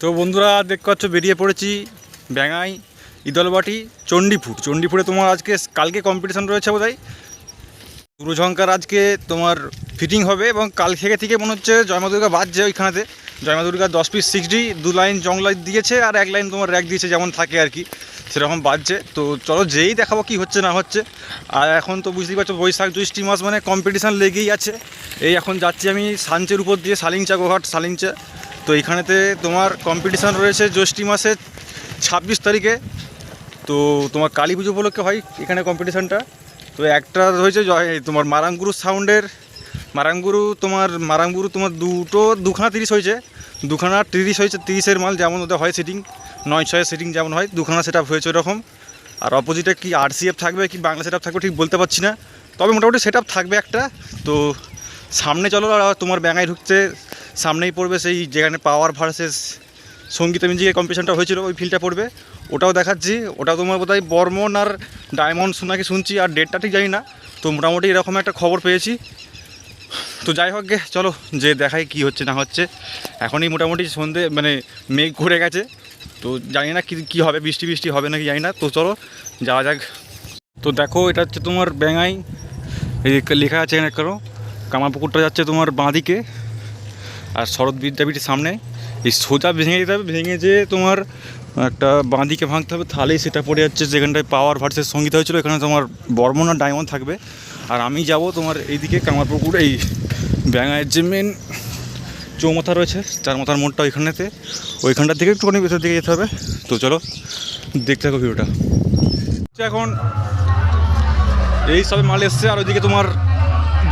তো বন্ধুরা দেখতে পাচ্ছ, বেরিয়ে পড়েছি ব্যাঙাই ইদলবাটি, চণ্ডীপুর। চণ্ডীপুরে তোমার আজকে কালকে কম্পিটিশন রয়েছে বোধহয়। দুর্ঝঙ্কার আজকে তোমার ফিটিং হবে এবং কাল থেকে থেকে মনে হচ্ছে জয়মা দুর্গা বাজছে ওইখানেতে। জয়মা দুর্গা দশ পিস সিক্সটি দু লাইন জং লাইট দিয়েছে আর এক লাইন তোমার র্যাক দিয়েছে যেমন থাকে আর কি, সেরকম বাজছে। তো চলো যেই দেখাবো কি হচ্ছে না হচ্ছে। আর এখন তো বুঝতেই পারছ, বৈশাখ জ্যৈষ্ঠী মাস মানে কম্পিটিশান লেগেই আছে। এই এখন যাচ্ছি আমি সাঞ্চের উপর দিয়ে, সালিংচা গোহাট সালিংচা। তো এখানেতে তোমার কম্পিটিশান রয়েছে জ্যৈষ্ঠী মাসের ছাব্বিশ তারিখে। তো তোমার কালী পুজো উপলক্ষে হয় এখানে কম্পিটিশানটা তো একটা হয়েছে তোমার মারাঙ্গুরু সাউন্ডের, মারাঙ্গুরু তোমার মারাঙ্গুরু তোমার দুটো, দুখানা তিরিশ হয়েছে। দুখানা তিরিশ হয়েছে, তিরিশের মাল যেমন ওদের হয় সিটিং নয় ছয়ের সিটিং যেমন হয়, দুখানা সেট হয়েছে ওরকম। আর অপোজিটে কি আরসিএফ থাকবে, কি বাংলা সেট থাকবে ঠিক বলতে পারছি না। তবে মোটামুটি সেট থাকবে একটা। তো সামনে চলো, আর তোমার ব্যাঙায় ঢুকতে সামনেই পড়বে সেই যেখানে পাওয়ার ভার্সেস সংগীত মিউজিকের কম্পিটিশনটা হয়েছিল, ওই ফিল্ডটা পড়বে। ওটাও দেখাচ্ছি। ওটা তোমার বোধহয় বর্মন আর ডায়মন্ড নাকি শুনছি, আর ডেটটা ঠিক জানি না। তো মোটামুটি এরকম একটা খবর পেয়েছি। তো যাই হোক গে, চলো, যে দেখাই কি হচ্ছে না হচ্ছে। এখনই মোটামুটি সন্ধে মানে মেঘ ঘুরে গেছে। তো জানি না কি, কী হবে, বৃষ্টি বৃষ্টি হবে নাকি জানি না। তো চলো, যাওয়া যাক। তো দেখো, এটা হচ্ছে তোমার ব্যাঙাই। এই লেখা আছে এখানে কারও কামারপুকুরটা যাচ্ছে তোমার বাঁদিকে। আর শরৎ বিদ্যাপীঠের সামনে এই সোজা ভেঙে যেতে হবে, ভেঙে যে তোমার একটা বাঁদিকে ভাঙতে হবে, তাহলেই সেটা পড়ে যাচ্ছে যেখানটায় পাওয়ার ভার্সের সংগীত হয়েছিল, এখানে তোমার বর্মন ডায়মন্ড থাকবে। আর আমি যাব তোমার এইদিকে কামারপুকুর, এই ব্যাঙায়ের যে মেন চৌমাথা রয়েছে, চার মাথার মোড়টা ওইখানেতে, ওইখানটার থেকে একটুখানি ভেতর দিকে যেতে হবে। তো চলো, দেখতে থাকো ভিডিওটা। এখন এই সবে মাল এসছে, আর ওইদিকে তোমার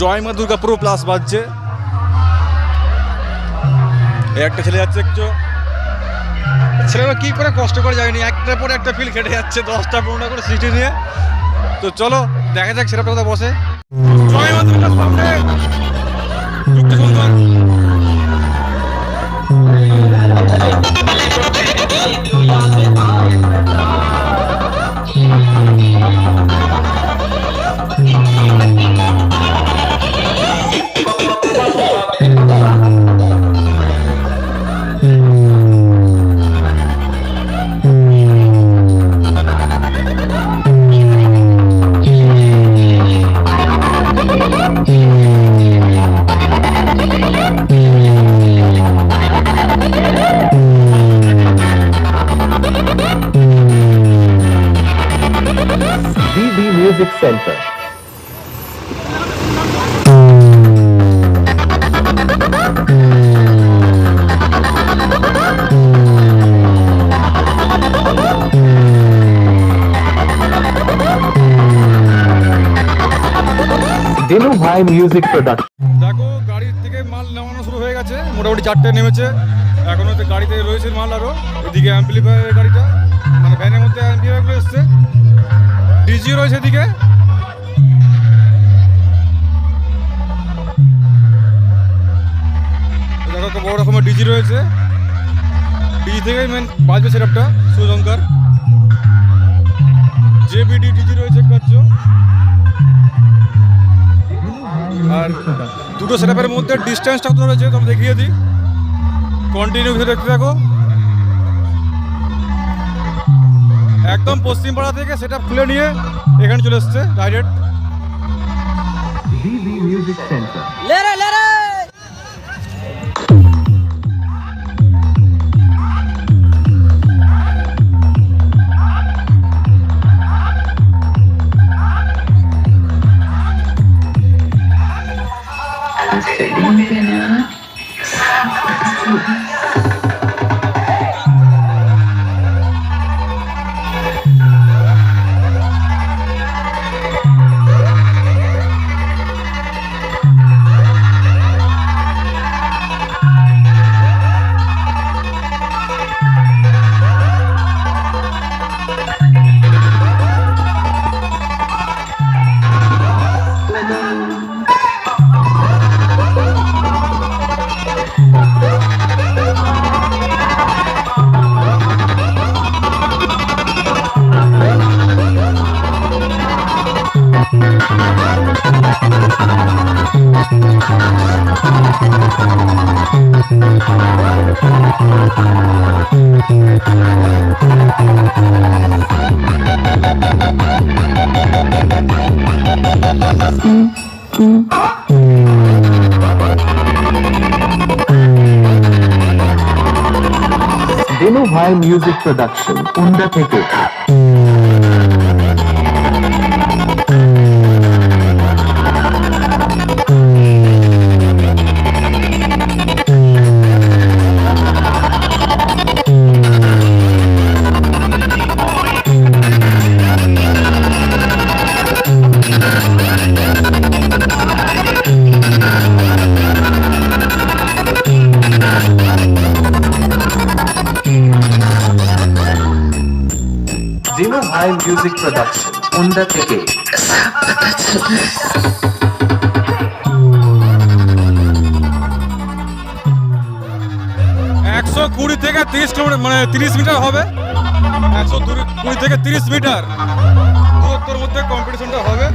জয় মা দুর্গা পুরো প্লাস বাজছে। একটা ছেলে যাচ্ছে একটু। ছেলেরা কি করে কষ্ট করে যায়নি? একটার পরে একটা ফিল কেটে যাচ্ছে, দশটা পনেরোটা করে সিটি নিয়ে। তো চলো, দেখা যাক সেটা কোথায় বসে। Music Production. দেখো, গাড়ির থেকে মাল নামানো শুরু হয়ে গেছে। মোটামুটি চারটে নেমেছে। এখনও তো গাড়িতে রয়েছে মাল আরও এদিকে অ্যাম্পলিফায়ার গাড়িটা মানে ভ্যানের মধ্যে অ্যাম্পলিফায়ারগুলো এসছে। ডিজি রয়েছে এদিকে। দেখো একটা বড় রকমের ডিজি রয়েছে। ডিজি থেকেই মেন বাজবে সেটআপটা সুজঙ্কার জেবিডি ডিজি রয়েছে কাজ আর দুটো সেটআপের মধ্যে ডিস্টেন্সটা কত রয়েছে তোমরা দেখিয়ে দিই। কন্টিনিউ ভিডিও দেখতে থাকো। একদম পশ্চিমপাড়া থেকে সেটা খুলে নিয়ে এখানে চলে এসছে ডাইরেক্ট DB মিউজিক সেন্টার লেরে লেরে 어떻게 이놈이 되냐? ভাই মিউজিক প্রোডাকশন উন্ডা থেকে দিনু মিউজিক প্রোডাকশন উন্ডা থেকে। একশো কুড়ি থেকে তিরিশ কিলোমিটার মানে তিরিশ মিটার হবে। একশো কুড়ি থেকে তিরিশ মিটার। দূরত্বর মধ্যে কম্পিটিশনটা হবে।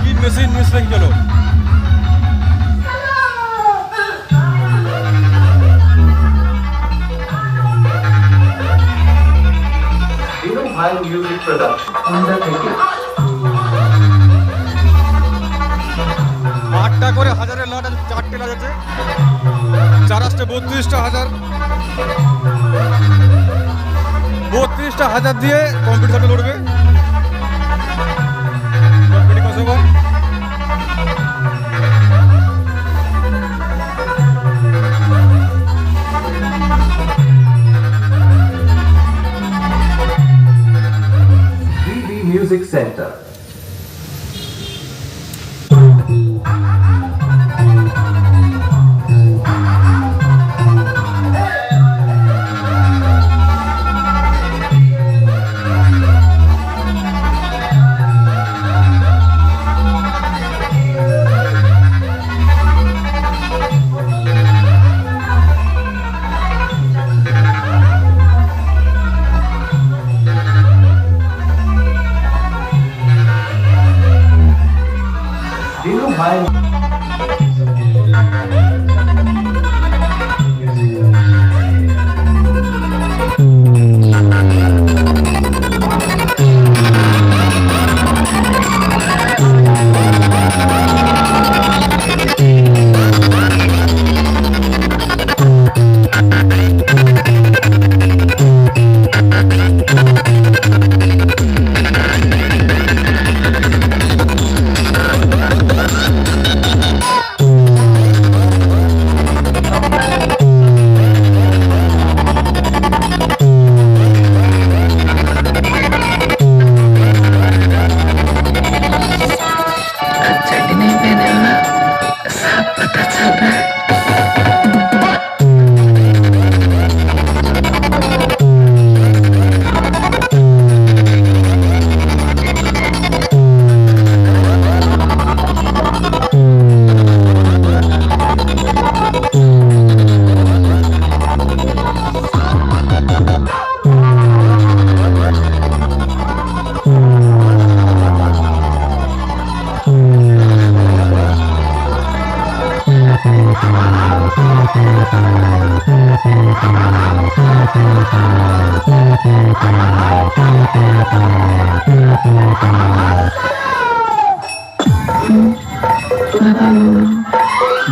কি মেশিন মিশিং চলো থেকে। আটটা করে হাজারের লট আছে চারটে লট আছে। চার আসতে বত্রিশটা হাজার। বত্রিশটা হাজার দিয়ে কম্পিটিশনে লড়বে। মিউজিক সেন্টার দিনু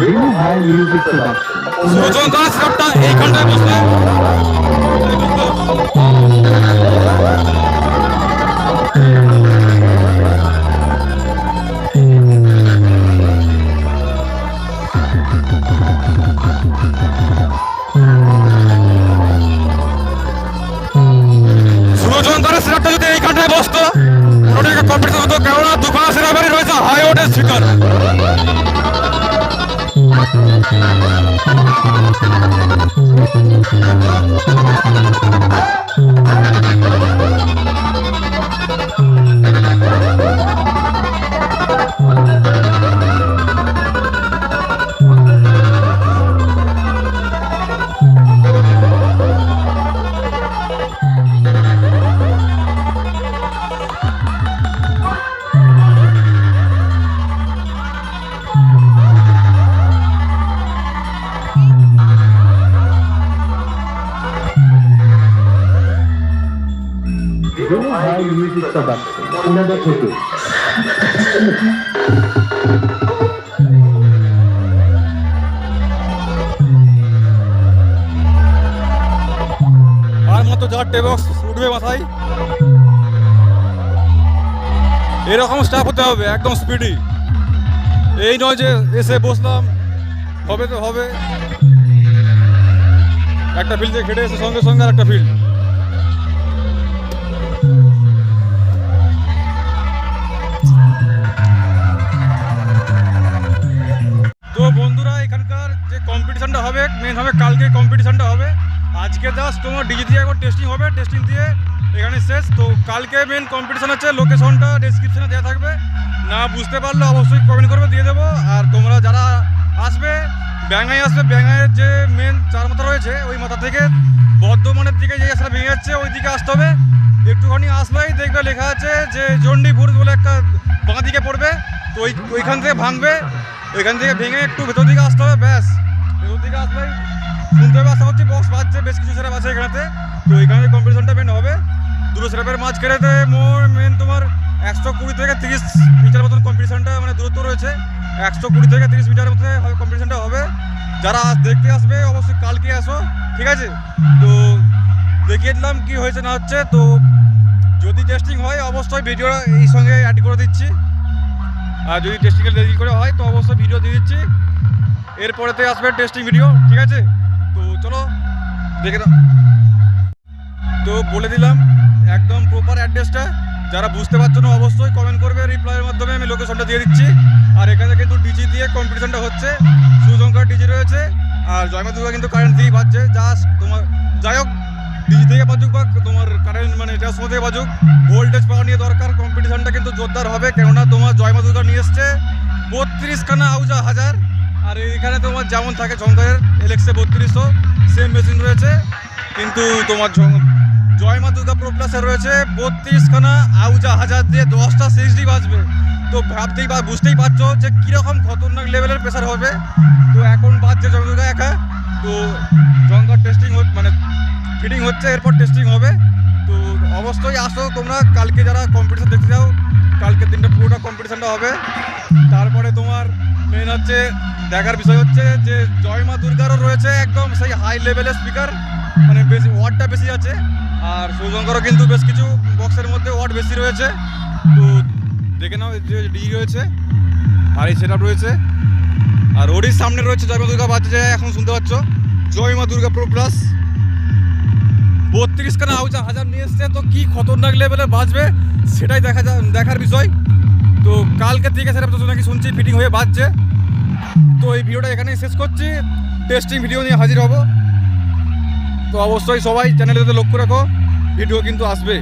দিনু ভাই মিউজিক প্রোডাকশন সুরজন দাস কাপটা এইখানটায় বসলে সুরজন Zero High Music চারটে উঠবে মাথায়? এরকম স্টাফ হতে হবে, একদম স্পিডি এই নয় যে এসে বসলাম, হবে তো হবে। একটা ফিল্ডে খেটে এসে সঙ্গে সঙ্গে আর একটা ফিল্ড তো বন্ধুরা, এখানকার যে কম্পিটিশানটা হবে মেন হবে কালকে কম্পিটিশানটা হবে। আজকে জাস্ট তোমার ডিজি দিয়ে একবার টেস্টিং হবে টেস্টিং দিয়ে এখানে শেষ। তো কালকে মেন কম্পিটিশান হচ্ছে লোকেশনটা ডেসক্রিপশনে দেওয়া থাকবে। না বুঝতে পারলে অবশ্যই কমেন্ট করবে দিয়ে দেবো। আর তোমরা যারা আসবে ব্যাঙ্গাই আসবে ব্যাঙ্গাইয়ের যে মেন চার মাথা রয়েছে, ওই মাথা থেকে বর্ধমানের দিকে যে রাস্তা ভেঙে যাচ্ছে ওই দিকে আসতে হবে। একটুখানি আসলেই দেখবে লেখা আছে যে জন্ডিপুর বলে একটা বাঁ দিকে পড়বে, তো ওই ওইখান থেকে ভাঙবে, ওইখান থেকে ভেঙে একটু ভেতর দিকে আসতে হবে, ব্যাস। ভেতর দিকে আসলেই শুনতে হবে, আশা করছি বক্স বাজছে, বেশ কিছু সেরাপ আছে এখানেতে। তো ওইখানে কম্পিটিশনটা মেন হবে। দুটো সেরাপের মাঝ কেড়েতে মোর মেন তোমার একশো কুড়ি থেকে তিরিশ মিটার মতন কম্পিটিশনটা মানে দূরত্ব রয়েছে। একশো কুড়ি থেকে তিরিশ মিটার মধ্যে কম্পিটিশনটা হবে। যারা দেখতে আসবে, অবশ্যই কালকে আসো, ঠিক আছে? তো দেখিয়ে দিলাম কি হয়েছে না হচ্ছে। তো যদি টেস্টিং হয়, অবশ্যই ভিডিও এই সঙ্গে অ্যাড করে দিচ্ছি। আর যদি টেস্টিংয়ে দেরি করে হয়, তো অবশ্যই ভিডিও দিয়ে দিচ্ছি। এরপরেতে আসবে টেস্টিং ভিডিও ঠিক আছে? তো চলো, দেখে নাও। তো বলে দিলাম, একদম প্রপার অ্যাড্রেসটা যারা বুঝতে পারছ না, অবশ্যই কমেন্ট করবে রিপ্লাইয়ের মাধ্যমে আমি লোকেশনটা দিয়ে দিচ্ছি। আর এখানে কিন্তু ডিজি দিয়ে কম্পিটিশনটা হচ্ছে। সুজঙ্কার ডিজি রয়েছে। আর জয়মা দুর্গা কিন্তু কারেন্ট দিয়েই বাজছে। জাস্ট তোমার যাই হোক ডিজি থেকে বাজুক বা তোমার কারেন্ট মানে ট্রান্সফর্মার থেকে বাজুক ভোল্টেজ পাওয়া নিয়ে দরকার কম্পিটিশনটা কিন্তু জোরদার হবে, কেননা তোমার জয়মা দুর্গা নিয়ে এসছে, বত্রিশখানা আউজা হাজার, আর এইখানে তোমার যেমন থাকে ঝঙ্কারের এলেক্সে বত্রিশশো সেম মেশিন রয়েছে, কিন্তু তোমার ঝং- জয় মা দুর্গা প্রো প্লাসের রয়েছে, বত্রিশখানা আউজা হাজার দিয়ে দশটা সিক্সডি বাজবে। তো ভাবতেই বা বুঝতেই পারছ যে কীরকম খতরনাক লেভেলের প্রেশার হবে। তো এখন বাজছে জয়মা দুর্গা একা, তো জঙ্কার টেস্টিং মানে ফিটিং হচ্ছে, এরপর টেস্টিং হবে। তো অবশ্যই আসো তোমরা, কালকে যারা কম্পিটিশান দেখতে যাও কালকের দিনটা পুরোটা কম্পিটিশানটা হবে। তারপরে তোমার মেন হচ্ছে, দেখার বিষয় হচ্ছে যে জয় মা দুর্গারও রয়েছে একদম সেই হাই লেভেলের স্পিকার মানে বেশি ওয়ার্ডটা বেশি আছে। আর সুজঙ্করও কিন্তু বেশ কিছু বক্সের মধ্যে ওয়ার্ড বেশি রয়েছে। তো দেখে নাও যে ডি রয়েছে আর এই সেট রয়েছে। আর ওরই সামনে রয়েছে জয় মা দুর্গা, বাজছে, এখন শুনতে পাচ্ছ। জয় মা দুর্গা প্রো প্লাস বত্রিশ খানা হাউজা হাজার নিয়ে এসছে, তো কী খতরনাক লেভেলে বাঁচবে সেটাই দেখা যা দেখার বিষয়। তো কালকে থেকে সেটা তো নাকি শুনছি ফিটিং হয়ে বাঁচছে। তো এই ভিডিওটা এখানেই শেষ করছি। টেস্টিং ভিডিও নিয়ে হাজির হব। তো অবশ্যই সবাই চ্যানেলটাতে লক্ষ্য রাখো ভিডিও কিন্তু আসবে।